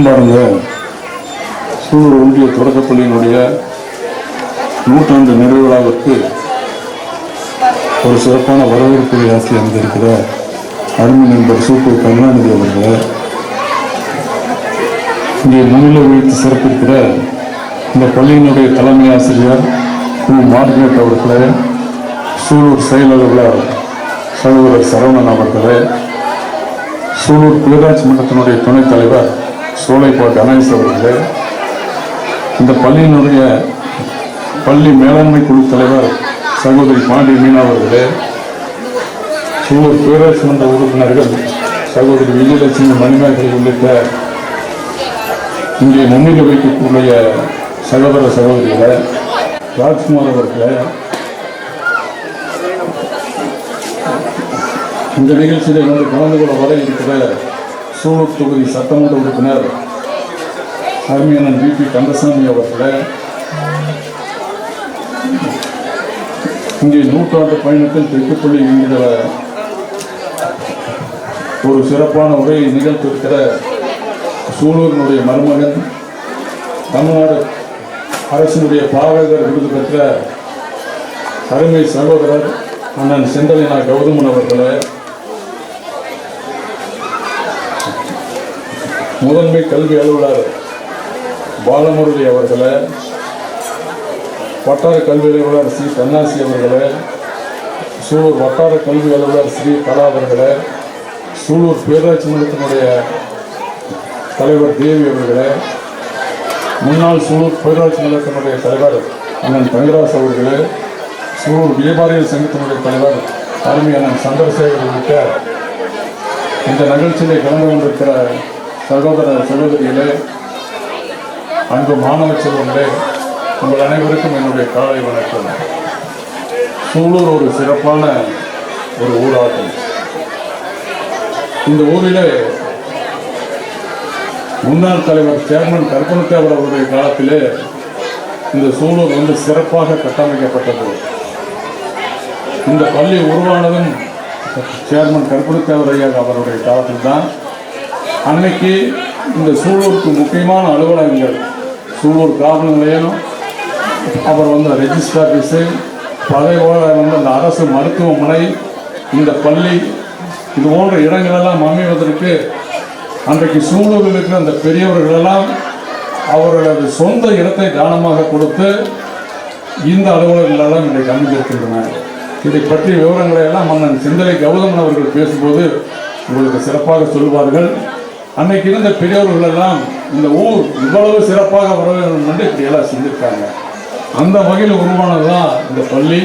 பாருங்க. சூழல் ஒன்றிய தொடக்கப்பள்ளியினுடைய நூற்றாண்டு நிறைவிழாவிற்கு ஒரு சிறப்பான வரவேற்புரை ஆசிரியர் அமைந்திருக்கிற அருமை நண்பர் சூப்பர் கருணாநிதி அவர்களே. இங்கே முன்னிலை வைத்து சிறப்பிருக்கிற இந்த பள்ளியினுடைய தலைமை ஆசிரியர் கு. மார்கரெட் அவர்களே சூலூர் செயலர் சகோதரர் சரவணன் அவர்களே சூலூர் பேராட்சி மன்றத்தினுடைய துணைத் தலைவர் சோலைப்பா கணேஷ் அவர்களே இந்த பள்ளியினுடைய பள்ளி மேலாண்மை குழு தலைவர் சகோதரி பாண்டி மீனா அவர்களே சூலூர் பேராட்சி மன்ற உறுப்பினர்கள் சகோதரி விஜயலட்சுமி மணிமேகல் உள்ளிட்ட இங்கே முன்னிலை வைக்கக்கூடிய சகோதர சகோதரிகளை ராஜ்குமார் அவர்களே இந்த நிகழ்ச்சியில் வந்து கலந்து கொள்ள வர இருக்கிற சூலூர் தொகுதி சட்டமன்ற உறுப்பினர் அருமையண்ணன் பிபி கந்தசாமி அவர்களை. இங்கே நூற்றாண்டு பயணத்தில் தெற்குப்பள்ளி என்கிற ஒரு சிறப்பான உரையை நிகழ்த்திருக்கிற சூலூரினுடைய மருமகன் தமிழ்நாடு அரசினுடைய பாவகர் விருது பெற்ற அருமை சகோதரர் அண்ணன் செந்தலினா கௌதமன் அவர்களை. முதன்மை கல்வி அலுவலர் பாலமுரளி அவர்களை வட்டார கல்வி அலுவலர் ஸ்ரீ கண்ணாசி அவர்களை சூலூர் வட்டார கல்வி அலுவலர் ஸ்ரீ கலா அவர்களை சூலூர் பேராட்சி மன்றத்தினுடைய தலைவர் தேவி அவர்களை முன்னாள் சூலூர் பேராட்சி மன்றத்தினுடைய தலைவர் அண்ணன் தங்கராஜ் அவர்களே சூலூர் வியாபாரிகள் சங்கத்தினுடைய தலைவர் அருமை அண்ணன் சந்திரசேகர் உள்ளிட்ட இந்த நிகழ்ச்சியிலே கலந்து கொண்டிருக்கிற சகோதர சகோதரிகளே அன்பு மாணவ செல்வங்களே உங்கள் அனைவருக்கும் என்னுடைய காலை வணக்கம். சூலூர் ஒரு சிறப்பான ஒரு ஊராகும். இந்த ஊரிலே முன்னாள் தலைவர் சேர்மன் கற்பனத்தேவர் அவருடைய காலத்திலே இந்த சூலூர் வந்து சிறப்பாக கட்டமைக்கப்பட்டது. இந்த பள்ளி உருவானதும் சேர்மன் கற்பனத்தேவர் ஐயா அவருடைய காலத்தில் தான் அன்னைக்கு இந்த சூலூருக்கு முக்கியமான அலுவலகங்கள் சூலூர் காவல் நிலையம் அப்புறம் வந்து ரெஜிஸ்டர் ஆஃபீஸு பழைய வந்து அந்த அரசு மருத்துவமனை இந்த பள்ளி இது போன்ற இடங்களெல்லாம் அமைவதற்கு அன்றைக்கு சூலூரில் இருக்கிற அந்த பெரியவர்களெல்லாம் அவர்களது சொந்த இடத்தை தானமாக கொடுத்து இந்த அலுவலகங்களெல்லாம் இன்றைக்கு அமைந்திருக்கின்றன இதை பற்றிய விவரங்களை எல்லாம் மன்னன் சிந்தனை கௌதமன் அவர்கள் பேசும்போது உங்களுக்கு சிறப்பாக சொல்வார்கள். அன்னைக்கு இருந்த பெரியவர்கள் எல்லாம் இந்த ஊர் இவ்வளவு சிறப்பாக வர வேண்டும் என்று இப்படியெல்லாம் செஞ்சிருக்காங்க அந்த வகையில் உருவானது தான் இந்த பள்ளி.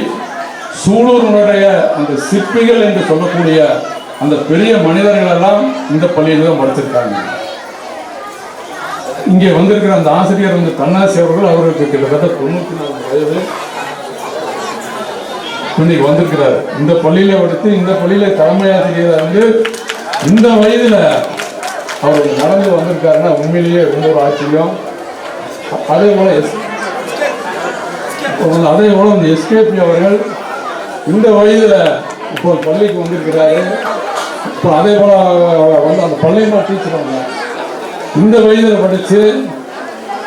சூலூருடைய அந்த சிற்பிகள் என்று சொல்லக்கூடிய அந்த பெரிய மனிதர்கள் எல்லாம் இந்த பள்ளியில் தான் படிச்சிருக்காங்க. இங்கே வந்திருக்கிற அந்த ஆசிரியர் வந்து தன்னாசி அவர்கள் அவருக்கு கிட்டத்தட்ட தொண்ணூற்றி நாலு வயது. இன்னைக்கு வந்திருக்கிறார். இந்த பள்ளியில் படித்து இந்த பள்ளியில் தலைமை ஆசிரியரை வந்து இந்த வயதில் அவர் நடந்து வந்திருக்காருன்னா உண்மையிலேயே ரொம்ப ஒரு ஆச்சரியம். அதே போல எஸ் அதே போல இந்த எஸ்கேபி அவர்கள் இந்த வயதில் இப்போ பள்ளிக்கு வந்திருக்கிறாரு. இப்போ அதே போல வந்து அந்த பள்ளியமா டீச்சர் அவங்க இந்த வயதில் படித்து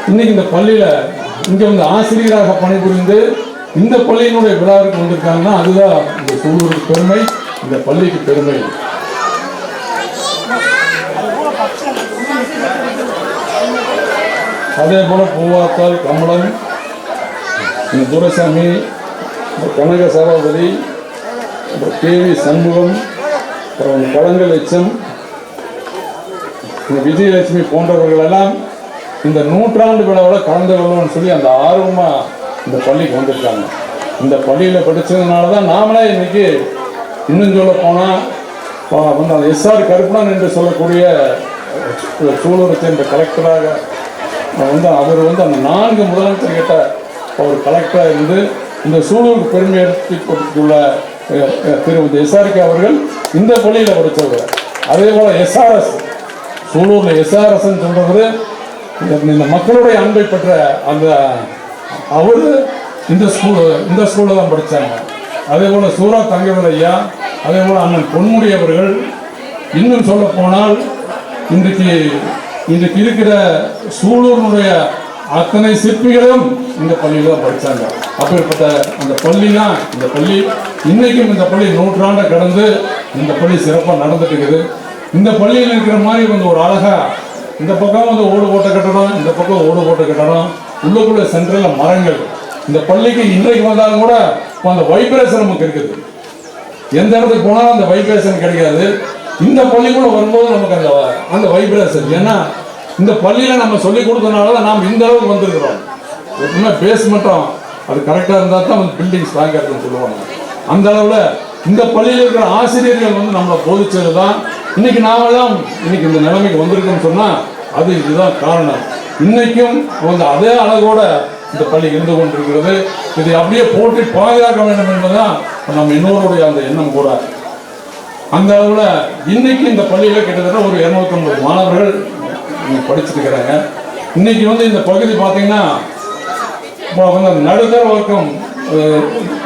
இன்னைக்கு இந்த பள்ளியில் இங்கே வந்து ஆசிரியராக பணிபுரிந்து இந்த பள்ளியினுடைய விழாவுக்கு வந்திருக்காங்கன்னா அதுதான் இந்த சூழலுக்கு பெருமை இந்த பள்ளிக்கு பெருமை. அதே போல பூவாத்தால் கமலம் இந்த துரைசாமி கனக சபாபதி அப்புறம் கேவி சண்முகம் அப்புறம் கலங்கல் எச்சம் இந்த விஜயலட்சுமி போன்றவர்கள் எல்லாம் இந்த நூற்றாண்டு விழாவில் கலந்து கொள்ளணும்னு சொல்லி அந்த ஆர்வமாக இந்த பள்ளிக்கு வந்திருக்காங்க. இந்த பள்ளியில் படித்ததுனால தான் நாமளே இன்னைக்கு இன்னும் சொல்ல போனால் வந்து அந்த எஸ்ஆர் கருப்பணன் என்று சொல்லக்கூடிய சூழலை சேர்ந்த கலெக்டராக வந்து அவர் வந்து அந்த நான்கு முதலமைச்சர் கிட்ட அவர் கலெக்டராக இருந்து இந்த சூழலுக்கு பெருமை கொடுத்துள்ள திருமதி எஸ்ஆர்கே அவர்கள் இந்த பள்ளியில் படித்தவர் அதே போல் எஸ்ஆர்எஸ் சூலூரில் எஸ்ஆர்எஸ் சொல்றவர் இந்த- மக்களுடைய அன்பை பெற்ற அந்த அவர் இந்த ஸ்கூல் இந்த ஸ்கூலில் தான் படித்தாங்க அதே போல் சூரா தங்கவேல் ஐயா அதே போல் அண்ணன் பொன்முடி அவர்கள் இன்னும் சொல்ல போனால் இன்றைக்கு இன்றைக்கு இருக்கிற சூலூரினுடைய அத்தனை சிற்பிகளும் இந்த பள்ளியில் தான் படித்தாங்க அப்படிப்பட்ட அந்த பள்ளி தான் இந்த பள்ளி. இன்றைக்கும் இந்த பள்ளி நூற்றாண்டை கடந்து இந்த பள்ளி சிறப்பாக நடந்துட்டு இருக்குது. இந்த பள்ளியில் இருக்கிற மாதிரி வந்து ஒரு அழகாக இந்த பக்கம் வந்து ஓடு போட்ட கட்டடம் இந்த பக்கம் ஓடு போட்ட கட்டடம் உள்ளுக்குள்ள சென்ட்ரல்ல மரங்கள். இந்த பள்ளிக்கு இன்றைக்கு வந்தாலும் கூட அந்த வைப்ரேஷன் நமக்கு இருக்குது. எந்த இடத்துக்கு போனாலும் அந்த வைப்ரேஷன் கிடைக்காது. இந்த பள்ளிக்குள்ள வரும்போது நமக்கு அந்த அந்த வைப்ரேஷன் ஏன்னா இந்த பள்ளியில் நம்ம சொல்லி கொடுத்தனால தான் நாம் இந்த அளவுக்கு வந்திருக்கிறோம். எப்பவுமே பேஸ்மெண்ட்டும் அது கரெக்டாக இருந்தால் தான் வந்து பில்டிங் ஸ்ட்ராங்காக இருக்குன்னு சொல்லுவாங்க. அந்த அளவில் இந்த பள்ளியில் இருக்கிற ஆசிரியர்கள் வந்து நம்மளை போதிச்சது தான். இன்னைக்கு நாமெல்லாம் இன்னைக்கு இந்த நிலைமைக்கு வந்திருக்கோம்னு சொன்னால் அது இதுதான் காரணம். இன்னைக்கும் வந்து அதே அளவோடு இந்த பள்ளி இருந்து கொண்டிருக்கிறது. இதை அப்படியே போட்டி பாதுகாக்க வேண்டும் என்பதுதான் நம்ம இன்னொருடைய அந்த எண்ணம் கூட. அந்த அளவில் இன்னைக்கு இந்த பள்ளியில் கிட்டத்தட்ட ஒரு 250 மாணவர்கள் இங்க படிச்சுட்டு இருக்கிறாங்க இன்னைக்கு வந்து இந்த பகுதி பார்த்தீங்கன்னா இப்போ வந்து அந்த நடுத்தர வர்க்கம்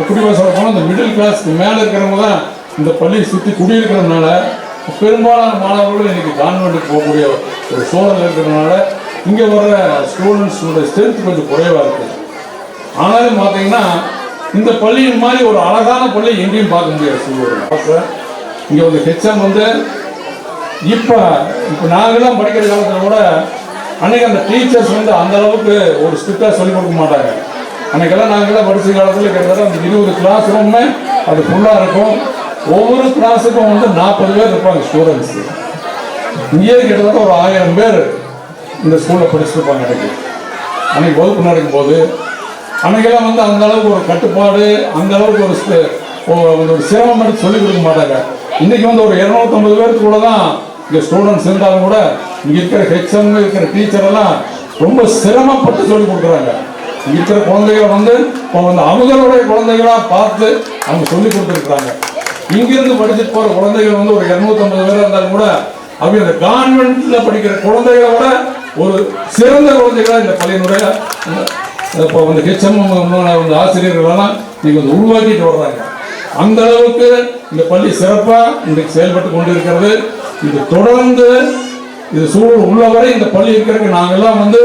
குடிவசம் வர்க்கம் இந்த மிடில் கிளாஸ்க்கு மேலே இருக்கிறவங்க தான் இந்த பள்ளியை சுற்றி குடியிருக்கிறதுனால பெரும்பாலான மாணவர்கள் இன்னைக்கு கான்வெண்ட்டுக்கு போகக்கூடிய ஒரு சூழல் இருக்கிறதுனால இங்கே வர்ற ஸ்டூடெண்ட்ஸோட ஸ்ட்ரென்த் கொஞ்சம் குறைவாக இருக்குது ஆனாலும் பார்த்தீங்கன்னா இந்த பள்ளியின் மாதிரி ஒரு அழகான பள்ளி எங்கேயும் பார்க்க முடியாது சூழல் இங்கே வந்து ஹெச்எம் வந்து இப்போ இப்போ நாங்களாம் படிக்கிற காலத்தில் கூட அன்னைக்கு அந்த டீச்சர்ஸ் வந்து அந்த அளவுக்கு ஒரு ஸ்ட்ரிக்டாக சொல்லிக் கொடுக்க மாட்டாங்க. அன்னைக்கெல்லாம் நாங்களாம் படிச்ச காலத்தில் கிட்டத்தட்ட அந்த இருபது கிளாஸ் ரூமே அது ஃபுல்லாக இருக்கும். ஒவ்வொரு கிளாஸுக்கும் வந்து நாற்பது பேர் இருப்பாங்க ஸ்டூடெண்ட்ஸ் இங்கேயே கிட்டத்தட்ட ஒரு ஆயிரம் பேர் இந்த ஸ்கூலில் படிச்சிருப்பாங்க அன்னைக்கு. அன்னைக்கு வகுப்பு நடக்கும்போது அன்னைக்கெல்லாம் வந்து அந்த அளவுக்கு ஒரு கட்டுப்பாடு அந்த அளவுக்கு ஒரு ஒரு சிரமம் எடுத்து சொல்லிக் கொடுக்க மாட்டாங்க. இன்னைக்கு வந்து ஒரு இரநூத்தம்பது பேருக்குள்ள தான் இங்கே ஸ்டூடெண்ட்ஸ் இருந்தாலும் கூட இங்கே இருக்கிற ஹெச்எம் இருக்கிற டீச்சர் எல்லாம் ரொம்ப சிரமப்பட்டு சொல்லிக் கொடுக்குறாங்க. இங்க இருக்கிற குழந்தைகளை வந்து இப்போ வந்து அவங்களுடைய குழந்தைகளா பார்த்து அவங்க சொல்லி கொடுத்துருக்குறாங்க. இங்கிருந்து படிச்சுட்டு போற குழந்தைகள் வந்து ஒரு இரநூத்தம்பது பேர் இருந்தாலும் கூட அவங்க அந்த கான்வென்ட்ல படிக்கிற குழந்தைகளை விட ஒரு சிறந்த குழந்தைகளா இந்த பள்ளியினுடைய இப்போ வந்து ஹெச்எம் வந்து ஆசிரியர்களெல்லாம் நீங்கள் வந்து உருவாக்கிட்டு வர்றாங்க. அந்த அளவுக்கு இந்த பள்ளி சிறப்பா இன்றைக்கு செயல்பட்டு கொண்டிருக்கிறது. இது தொடர்ந்து இது சூழல் உள்ளவரை இந்த பள்ளி இருக்கிறதுக்கு நாங்கெல்லாம் வந்து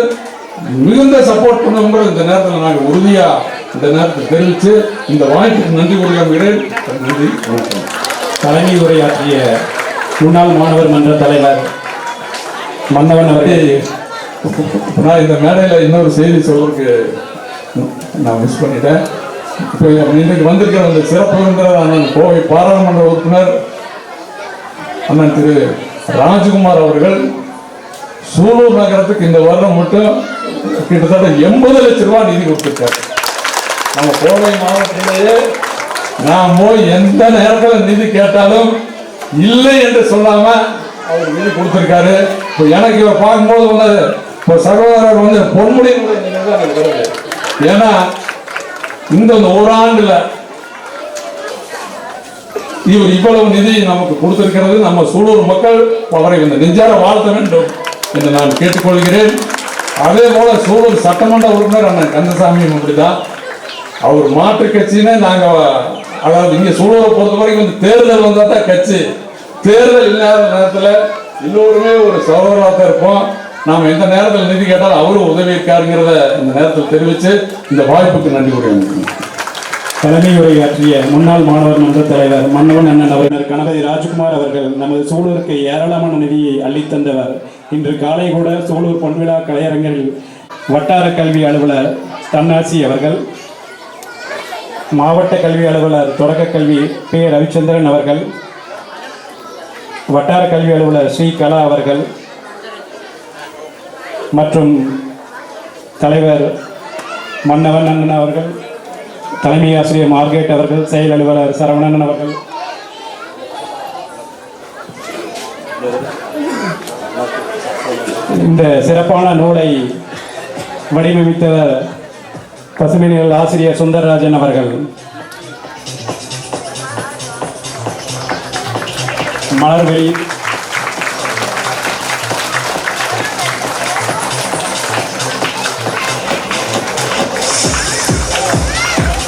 மிகுந்த சப்போர்ட் பண்ணுவோங்கிற இந்த நேரத்தில் நாங்கள் உறுதியா இந்த நேரத்தில் தெரிவித்து இந்த வாய்ப்புக்கு நன்றி கூறுகிறேன் நன்றி வணக்கம். தலைமை உரையாற்றிய முன்னாள் மாணவர் மன்ற தலைவர் மன்னவன் அவர்கள். நான் இந்த மேடையில் இன்னொரு செய்தி சொல்றதுக்கு நான் மிஸ் பண்ணிட்டேன். இப்போ இன்றைக்கு வந்திருக்கிற அந்த சிறப்பு விருந்தினர் அண்ணன். கோவை பாராளுமன்ற உறுப்பினர் அண்ணன் திரு ராஜ்குமார் அவர்கள். சூலூர் நகரத்துக்கு இந்த வருடம் மட்டும் கிட்டத்தட்ட எண்பது லட்ச ரூபாய் நிதி கொடுத்துருக்காரு. நம்ம கோவை மாவட்டத்திலேயே நான் போய் எந்த நேரத்தில் நிதி கேட்டாலும் இல்லை என்று சொல்லாம அவர் நிதி கொடுத்துருக்காரு. இப்போ எனக்கு இவரை பார்க்கும்போது வந்து இப்போ சகோதரர் வந்து பொன்முடியினுடைய நினைவு தான் எனக்கு வருது. ஏன்னா இந்த நூறாண்டுல இவர் இவ்வளவு நிதி நமக்கு கொடுத்திருக்கிறது. நம்ம சூலூர் மக்கள் அவரை இந்த நெஞ்சார வாழ்த்த வேண்டும் என்று நான் கேட்டுக்கொள்கிறேன். அதே போல சூலூர் சட்டமன்ற உறுப்பினர் அண்ணன் கந்தசாமியும் அப்படிதான் அவர் மாற்று கட்சின்னு நாங்க அதாவது இங்க சூழலை பொறுத்த வரைக்கும் வந்து தேர்தல் வந்தா தான் கட்சி. தேர்தல் இல்லாத நேரத்தில் எல்லோருமே ஒரு சகோதரராக தான் இருப்போம். நாம் எந்த நேரத்தில் நிதி கேட்டால் அவரும் உதவி இருக்காருங்கிறத இந்த நேரத்தில் தெரிவித்து இந்த வாய்ப்புக்கு நன்றி கூறுகிறேன் தலைமை உரையாற்றிய முன்னாள் மாணவர் மன்ற தலைவர் மன்னவன் அண்ணன் அவர்கள் கணபதி ராஜ்குமார் அவர்கள் நமது சூலூருக்கு ஏராளமான நிதியை அள்ளித்தந்தவர் இன்று காலை கூட சூலூர் பொன்விழா கலையரங்கில் வட்டார கல்வி அலுவலர் தன்னாசி அவர்கள் மாவட்ட கல்வி அலுவலர் தொடக்க கல்வி பே ரவிச்சந்திரன் அவர்கள் வட்டார கல்வி அலுவலர் ஸ்ரீ கலா அவர்கள் மற்றும் தலைவர் மன்னவன் அண்ணன் அவர்கள் தலைமை ஆசிரியர் மார்கெட் அவர்கள் செயல் அலுவலர் சரவணன் அவர்கள். இந்த சிறப்பான நூலை வடிவமைத்தவர் பசுமைநில ஆசிரியர் சுந்தரராஜன் அவர்கள் மலர்வெளி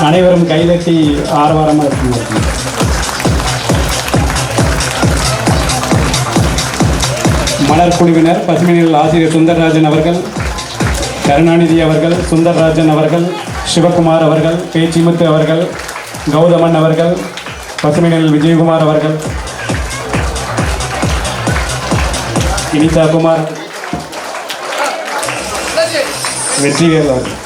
அனைவரும் கைதட்டி ஆரவாரமாக இருக்குங்க. மலர் குழுவினர் பசுமைநில ஆசிரியர் சுந்தரராஜன் அவர்கள் கருணாநிதி அவர்கள் சுந்தரராஜன் அவர்கள் சிவகுமார் அவர்கள் பேச்சிமுத்து அவர்கள் கௌதமன் அவர்கள் பசுமைநில் விஜயகுமார் அவர்கள் இனிதா குமார் வெற்றிவேல் அவர்கள்.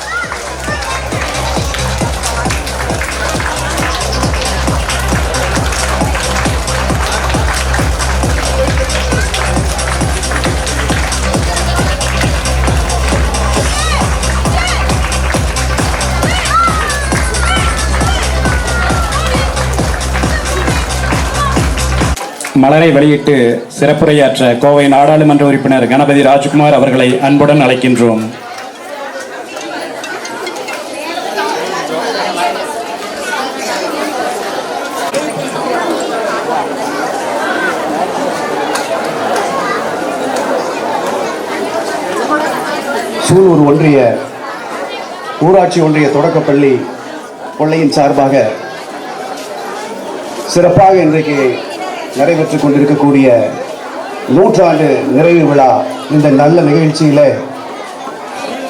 மலரை வெளியிட்டு சிறப்புரையாற்ற கோவை நாடாளுமன்ற உறுப்பினர் கணபதி ராஜ்குமார் அவர்களை அன்புடன் அழைக்கின்றோம். சூலூர் ஒன்றிய ஊராட்சி ஒன்றிய தொடக்கப்பள்ளி கொள்ளையின் சார்பாக சிறப்பாக இன்றைக்கு நடைபெற்றுக் கொண்டிருக்கக்கூடிய நூற்றாண்டு நிறைவு விழா இந்த நல்ல நிகழ்ச்சியில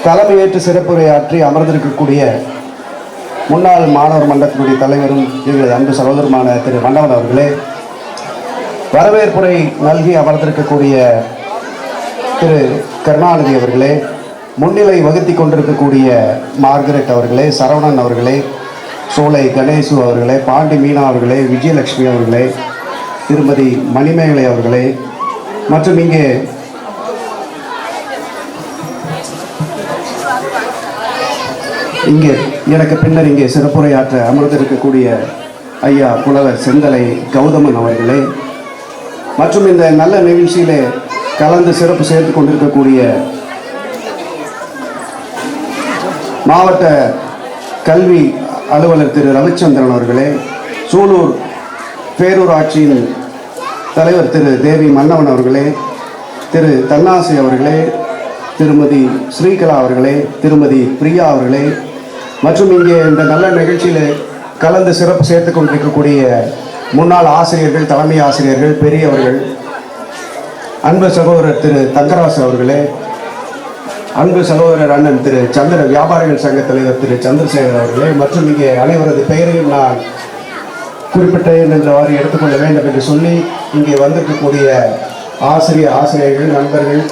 தலைமையேற்று சிறப்புரையாற்றி அமர்ந்திருக்கக்கூடிய முன்னாள் மாணவர் மன்றத்தினுடைய தலைவரும் எங்களது அன்பு சகோதரமான திரு மண்டவன் அவர்களே வரவேற்புரை நல்கி அமர்ந்திருக்கக்கூடிய திரு கருணாநிதி அவர்களே முன்னிலை வகுத்தி கொண்டிருக்கக்கூடிய மார்கரெட் அவர்களே சரவணன் அவர்களே சோலை கணேசு அவர்களே பாண்டி மீனா அவர்களே விஜயலட்சுமி அவர்களே திருமதி மணிமேகலை அவர்களே மற்றும் இங்கே இங்கே எனக்கு பின்னர் இங்கே சிறப்புரையாற்ற அமர்ந்திருக்கக்கூடிய ஐயா புலவர் செந்தலை கௌதமன் அவர்களே மற்றும் இந்த நல்ல நிகழ்ச்சியிலே கலந்து சிறப்பு சேர்த்து கொண்டிருக்கக்கூடிய மாவட்ட கல்வி அலுவலர் திரு ரவிச்சந்திரன் அவர்களே சூலூர் பேரூராட்சியின் தலைவர் திரு தேவி மன்னவன் அவர்களே திரு தன்னாசி அவர்களே திருமதி ஸ்ரீகலா அவர்களே திருமதி பிரியா அவர்களே மற்றும் இங்கே இந்த நல்ல நிகழ்ச்சியில் கலந்து சிறப்பு சேர்த்து கொண்டிருக்கக்கூடிய முன்னாள் ஆசிரியர்கள் தலைமை ஆசிரியர்கள் பெரியவர்கள் அன்பு சகோதரர் திரு தங்கராசு அவர்களே அன்பு சகோதரர் அண்ணன் திரு சந்திர வியாபாரிகள் சங்க தலைவர் திரு சந்திரசேகர் அவர்களே மற்றும் இங்கே அனைவரது பெயரையும் நான் குறிப்பிட்ட என்றவாறு எடுத்துக்கொள்ள வேண்டும் என்று சொல்லி இங்கே வந்திருக்கக்கூடிய ஆசிரியர் ஆசிரியர்கள் நண்பர்கள்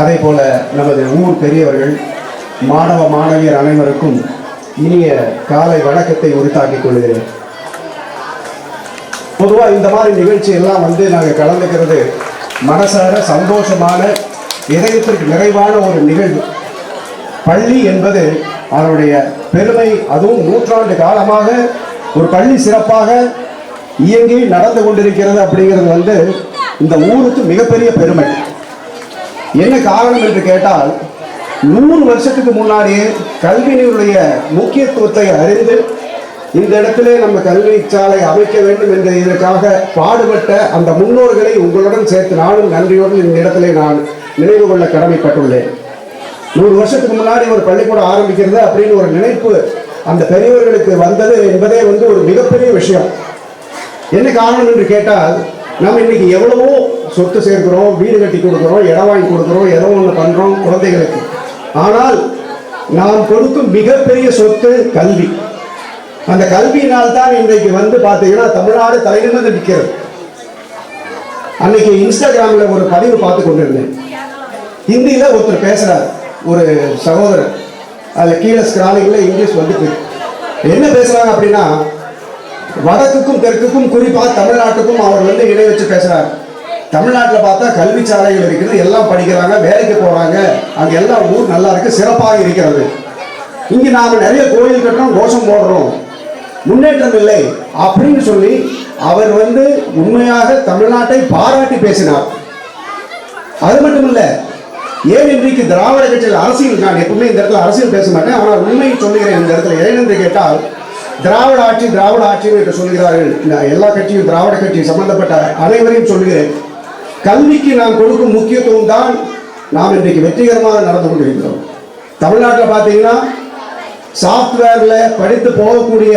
அதே போல நமது ஊர் பெரியவர்கள் மாணவ மாணவியர் அனைவருக்கும் இனிய காலை வணக்கத்தை உரித்தாக்கிக் கொள்கிறேன். பொதுவாக இந்த மாதிரி நிகழ்ச்சி எல்லாம் வந்து நாங்கள் கலந்துக்கிறது மனசார சந்தோஷமான இதயத்திற்கு நிறைவான ஒரு நிகழ்வு. பள்ளி என்பது அதனுடைய பெருமை அதுவும் நூற்றாண்டு காலமாக ஒரு பள்ளி சிறப்பாக இயங்கி நடந்து கொண்டிருக்கிறது அப்படிங்கிறது வந்து இந்த ஊருக்கு மிகப்பெரிய பெருமை. என்ன காரணம் என்று கேட்டால் நூறு வருஷத்துக்கு முன்னாடியே கல்வியினுடைய முக்கியத்துவத்தை அறிந்து இந்த இடத்திலே நம்ம கல்வி சாலை அமைக்க வேண்டும் என்ற இதற்காக பாடுபட்ட அந்த முன்னோர்களை உங்களுடன் சேர்த்து நானும் நன்றியோடு இந்த இடத்திலே நான் நினைவு கொள்ள கடமைப்பட்டுள்ளேன். நூறு வருஷத்துக்கு முன்னாடி ஒரு பள்ளிக்கூடம் ஆரம்பிக்கிறது அப்படின்னு ஒரு நினைப்பு அந்த பெரியவர்களுக்கு வந்தது என்பதே வந்து ஒரு மிகப்பெரிய விஷயம். என்ன காரணம் என்று கேட்டால் நம்ம இன்னைக்கு எவ்வளவோ சொத்து சேர்க்கிறோம் வீடு கட்டி கொடுக்குறோம் இடம் வாங்கி கொடுக்குறோம் ஏதோ ஒன்று பண்ணுறோம் குழந்தைகளுக்கு. ஆனால் நாம் கொடுக்கும் மிகப்பெரிய சொத்து கல்வி. அந்த கல்வியினால் தான் இன்றைக்கு வந்து பார்த்தீங்கன்னா தமிழ்நாடு தலைநிமிர்ந்து நிற்கிறது. அன்னைக்கு இன்ஸ்டாகிராமில் ஒரு பதிவு பார்த்து கொண்டிருந்தேன். ஹிந்தியில் ஒருத்தர் பேசுகிறார் ஒரு சகோதரர். அதில் கீழே ஸ்கிராலிங்கில் இங்கிலீஷ் வந்துட்டு. என்ன பேசுகிறாங்க அப்படின்னா வடக்குக்கும் தெற்குக்கும் குறிப்பாக தமிழ்நாட்டுக்கும் அவர் வந்து இணை வச்சு பேசுறார். தமிழ்நாட்டில் பார்த்தா கல்வி சாலைகள் இருக்குது எல்லாம் படிக்கிறாங்க வேலைக்கு போகிறாங்க அங்கே எல்லா ஊர் நல்லா இருக்குது சிறப்பாக இருக்கிறது. இங்கே நாம் நிறைய கோயில் கட்டுறோம் கோஷம் போடுறோம். முன்னேற்றம் இல்லை அப்படின்னு சொல்லி அவர் வந்து உண்மையாக தமிழ்நாட்டை பாராட்டி பேசினார். அது மட்டும் இல்லை ஏன் இன்றைக்கு திராவிட கட்சியில் அரசியல் நான் எப்பவுமே இந்த இடத்துல அரசியல் பேச மாட்டேன் ஆனால் உண்மையை சொல்லுகிறேன் இந்த இடத்துல. ஏன் என்று கேட்டால் திராவிட ஆட்சி திராவிட ஆட்சி என்று சொல்கிறார்கள் எல்லா கட்சியும் திராவிட கட்சி சம்பந்தப்பட்ட அனைவரையும் சொல்கிறேன் கல்விக்கு நாம் கொடுக்கும் முக்கியத்துவம் தான் நாம் இன்றைக்கு வெற்றிகரமாக நடந்து கொண்டிருக்கிறோம். தமிழ்நாட்டில் பார்த்தீங்கன்னா சாஃப்ட்வேரில் படித்து போகக்கூடிய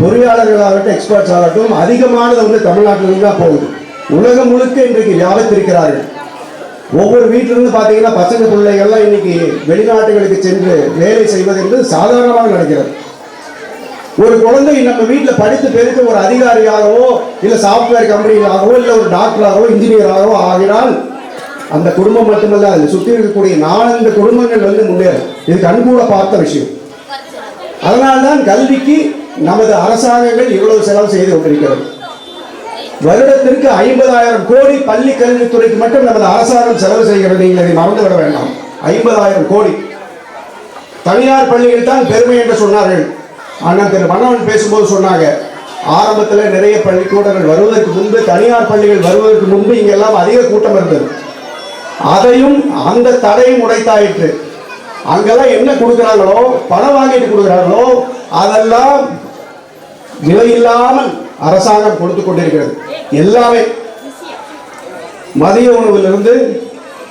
பொறியாளர்களாகட்டும் எக்ஸ்பர்ட்ஸ் ஆகட்டும் அதிகமானது வந்து தமிழ்நாட்டிலிருந்து தான் போகுது. உலகம் முழுக்க இன்றைக்கு வியாபித்திருக்கிறார்கள். ஒவ்வொரு வீட்டிலிருந்து பார்த்தீங்கன்னா பசங்க பிள்ளைகள்லாம் இன்னைக்கு வெளிநாட்டுகளுக்கு சென்று வேலை செய்வது என்பது சாதாரணமாக நடக்கிறது. ஒரு குழந்தை நம்ம வீட்டில் படித்து பெருக்க ஒரு அதிகாரியாகவோ இல்லை சாஃப்ட்வேர் கம்பெனியாகவோ இல்லை ஒரு டாக்டராகவோ இன்ஜினியராகவோ ஆகினால் அந்த குடும்பம் மட்டுமல்ல அதில் சுற்றி இருக்கக்கூடிய நாலந்து குடும்பங்கள் வந்து முன்னேறும். இது கண்கூட பார்த்த விஷயம். அதனால்தான் கல்விக்கு நமது அரசாங்கங்கள் இவ்வளவு செலவு செய்து கொண்டிருக்கிறது. வருடத்திற்கு ஐம்பதாயிரம் கோடி பள்ளி கல்வித்துறைக்கு மட்டும் நமது அரசாங்கம் செலவு செய்கிறது. நீங்கள் இதை மறந்துவிட வேண்டாம். ஐம்பதாயிரம் கோடி. தனியார் பள்ளிகள் தான் பெருமை என்று சொன்னார்கள். ஆனால் திரு மன்னவன் பேசும்போது சொன்னாங்க ஆரம்பத்தில் நிறைய பள்ளிக்கூடங்கள் வருவதற்கு முன்பு தனியார் பள்ளிகள் வருவதற்கு முன்பு இங்கெல்லாம் அதிக கூட்டம் இருந்தது. அதையும் அந்த தடையும் உடைத்தாயிற்று அங்கெல்லாம் என்ன கொடுக்குறாங்களோ பணம் வாங்கிட்டு கொடுக்குறாங்களோ அதெல்லாம் விலையில்லாமல் அரசாங்கம் கொடுத்து கொண்டிருக்கிறது. எல்லாமே. மதிய உணவிலிருந்து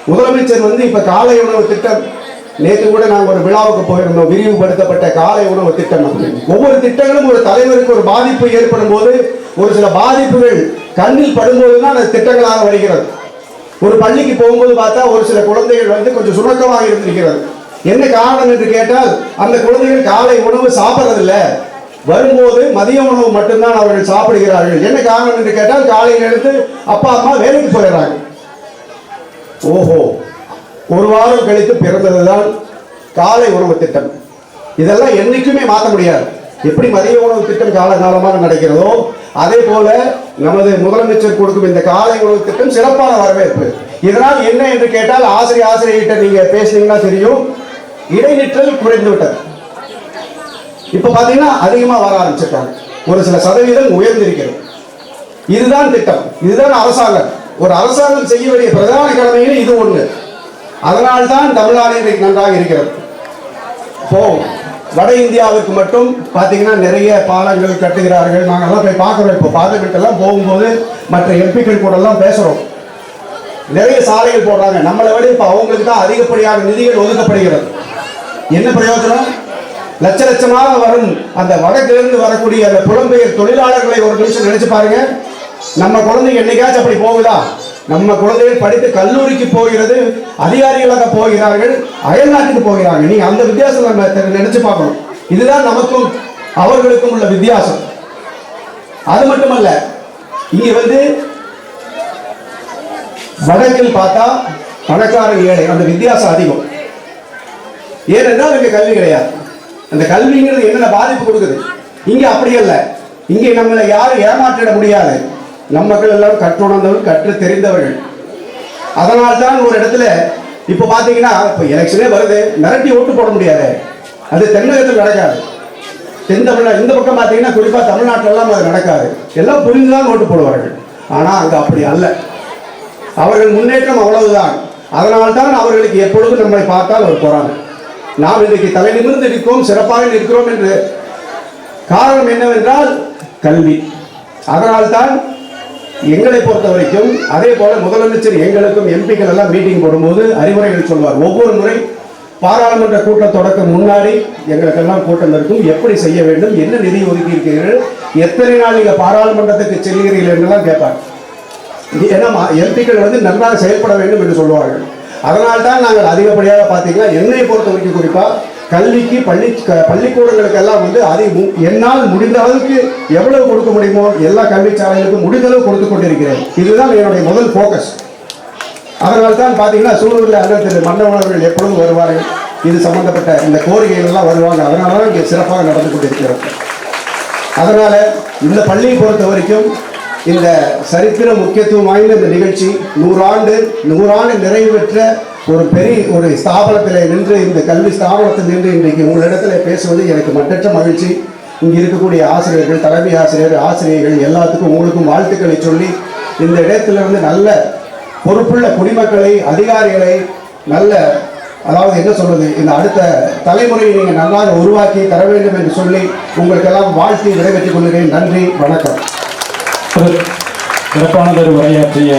முதலமைச்சர் வந்து இப்ப காலை உணவு திட்டம். நேற்று கூட நாங்கள் ஒரு விழாவுக்கு போயிருந்தோம். விரிவுபடுத்தப்பட்ட காலை உணவு திட்டம் ஒவ்வொரு திட்டங்களும் ஒரு தலைவருக்கு ஒரு பாதிப்பு ஏற்படும் போது ஒரு சில பாதிப்புகள் கண்ணில் படும்போது தான் அந்த திட்டங்களாக வருகிறது. ஒரு பள்ளிக்கு போகும்போது பார்த்தா ஒரு சில குழந்தைகள் வந்து கொஞ்சம் சுணக்கமாக இருந்திருக்கிறது. என்ன காரணம் என்று கேட்டால் அந்த குழந்தைகள் காலை உணவு சாப்பிட்றதில்ல. வரும்போது மதிய உணவு மட்டும்தான் அவர்கள் சாப்பிடுகிறார்கள். என்ன காரணம் என்று கேட்டால் காலையில் எடுத்து அப்பா அம்மா வேலைக்கு போயிடுறாங்க. ஓஹோ. ஒரு வாரம் கழித்து பிறந்ததுதான் காலை உணவு திட்டம். இதெல்லாம் என்னைக்குமே மாற்ற முடியாது. எப்படி மதிய உணவு திட்டம் காலகாலமாக நடக்கிறதோ அதே போல நமது முதலமைச்சர் கொடுக்கும் இந்த காலை உணவு திட்டம் சிறப்பான வரவேற்பு. இதனால் என்ன என்று கேட்டால் ஆசிரியர் ஆசிரியர்கிட்ட நீங்க பேசுனீங்கன்னா தெரியும் இடைநிற்றல் குறைந்து விட்டது. இப்போ பார்த்தீங்கன்னா அதிகமாக வர ஆரம்பிச்சிருக்காங்க. ஒரு சில சதவீதம் உயர்ந்திருக்கிறது. இதுதான் திட்டம். இதுதான் அரசாங்கம். ஒரு அரசாங்கம் செய்ய வேண்டிய பிரதான கடமையில் இது ஒண்ணு. அதனால்தான் தமிழ்நாடு இன்றைக்கு நன்றாக இருக்கிறது. இப்போ வட இந்தியாவுக்கு மட்டும் பார்த்தீங்கன்னா நிறைய பாலங்கள் கட்டுகிறார்கள். நாங்கள்லாம் போய் பார்க்குறோம். இப்போ பார்லிமெண்ட் போகும்போது மற்ற எம்பிக்கள் கூடலாம் பேசுகிறோம் நிறைய சாலைகள் போடுறாங்க. நம்மளை விட இப்போ அவங்களுக்கு தான் அதிகப்படியான நிதிகள் ஒதுக்கப்படுகிறது. என்ன பிரயோஜனம்? லட்ச லட்சமாக வரும் அந்த வடக்கிலிருந்து வரக்கூடிய அந்த புலம்பெயர் தொழிலாளர்களை ஒரு நிமிஷம் நினைச்சு பாருங்க. நம்ம குழந்தைங்க என்னைக்காச்சும் அப்படி போகுதா? நம்ம குழந்தைகள் படித்து கல்லூரிக்கு போகிறது அதிகாரிகளாக போகிறார்கள் அயல்நாட்டுக்கு போகிறாங்க. நீங்க அந்த வித்தியாசம் நம்ம நினைச்சு பார்க்கணும். இதுதான் நமக்கும் அவர்களுக்கும் உள்ள வித்தியாசம். அது மட்டுமல்ல இங்க வந்து வடக்கில் பார்த்தா பணக்காரன் ஏழை அந்த வித்தியாசம் அதிகம். ஏனென்றால் இங்க கல்வி கிடையாது. அந்த கல்விங்கிறது என்னென்ன பாதிப்பு கொடுக்குது? இங்கே அப்படி அல்ல. இங்கே நம்மளை யாரும் ஏமாற்றிட முடியாது. நம்ம மக்கள் எல்லாம் கற்றுணர்ந்தவர்கள் கற்று தெரிந்தவர்கள் அதனால் தான் ஒரு இடத்துல இப்போ பார்த்தீங்கன்னா இப்போ எலெக்ஷனே வருது. மிரட்டி ஓட்டு போட முடியாது. அது தென்னகத்தில் நடக்காது. தென் தமிழ்நாடு இந்த பக்கம் பார்த்தீங்கன்னா குறிப்பாக தமிழ்நாட்டிலெல்லாம் அது நடக்காது. எல்லாம் புரிந்து தான் ஓட்டு போடுவார்கள். ஆனால் அங்கே அப்படி அல்ல. அவர்கள் முன்னேற்றம் அவ்வளவுதான். அதனால்தான் அவர்களுக்கு எப்பொழுதும் நம்மை பார்த்தால் ஒரு போகிறாங்க நாம் இன்றைக்கு தலை நிமிர்ந்து நிற்கிறோம் சிறப்பாக இருக்கிறோம் என்று. காரணம் என்னவென்றால் கல்வி. அதனால்தான் எங்களை பொறுத்த வரைக்கும் அதே போல முதலமைச்சர் எங்களுக்கும் எம்பிக்கள் எல்லாம் மீட்டிங் போடும்போது அறிவுரைகள் சொல்வார். ஒவ்வொரு முறை பாராளுமன்ற கூட்டம் தொடக்க முன்னாடி எங்களுக்கெல்லாம் கூட்டம் இருக்கும். எப்படி செய்ய வேண்டும்? என்ன நிதி ஒதுக்கி இருக்கிறீர்கள்? எத்தனை நாள் நீங்கள் பாராளுமன்றத்துக்கு செல்கிறீர்கள் என்றெல்லாம் கேட்பார். ஏன்னா எம்பிக்கள் வந்து நன்றாக செயல்பட வேண்டும் என்று சொல்லுவார்கள் அதனால் தான் நாங்கள் அதிகப்படியாக பார்த்தீங்கன்னா என்னை பொறுத்த வரைக்கும் குறிப்பாக கல்விக்கு பள்ளி க- பள்ளிக்கூடங்களுக்கெல்லாம் வந்து அதை என்னால் முடிந்த அளவுக்கு எவ்வளவு கொடுக்க முடியுமோ எல்லா கல்விச்சாலைகளுக்கும் முடிந்தளவு கொடுத்து கொண்டிருக்கிறேன். இதுதான் என்னுடைய முதல் ஃபோக்கஸ் அதனால் தான் பார்த்தீங்கன்னா சூலூரில் அண்ணன் திரு மன்னவர்கள் எப்பொழுதும் வருவார்கள். இது சம்பந்தப்பட்ட இந்த கோரிக்கைகள்லாம் வருவாங்க. அதனால தான் இங்கே சிறப்பாக நடந்து கொண்டிருக்கிறோம். அதனால் இந்த பள்ளியை பொறுத்த வரைக்கும் இந்த சரித்திர முக்கியத்துவம் வாய்ந்த இந்த நிகழ்ச்சி நூறாண்டு நூறாண்டு நிறைவு பெற்ற ஒரு பெரிய ஒரு ஸ்தாபனத்தில் நின்று இந்த கல்வி ஸ்தாபனத்தில் நின்று இன்றைக்கு உங்களிடத்தில் பேசுவது எனக்கு மட்டற்ற மகிழ்ச்சி. இங்கே இருக்கக்கூடிய ஆசிரியர்கள் தலைமை ஆசிரியர் ஆசிரியர்கள் எல்லாத்துக்கும் உங்களுக்கும் வாழ்த்துக்களை சொல்லி இந்த இடத்திலிருந்து நல்ல பொறுப்புள்ள குடிமக்களை அதிகாரிகளை நல்ல அதாவது என்ன சொல்வது இந்த அடுத்த தலைமுறையை நீங்கள் நன்றாக உருவாக்கி தர வேண்டும் என்று சொல்லி உங்களுக்கெல்லாம் வாழ்த்தி விடைபெற்றுக் கொள்கிறேன். நன்றி வணக்கம். சிறப்பானதொரு உரையாற்றிய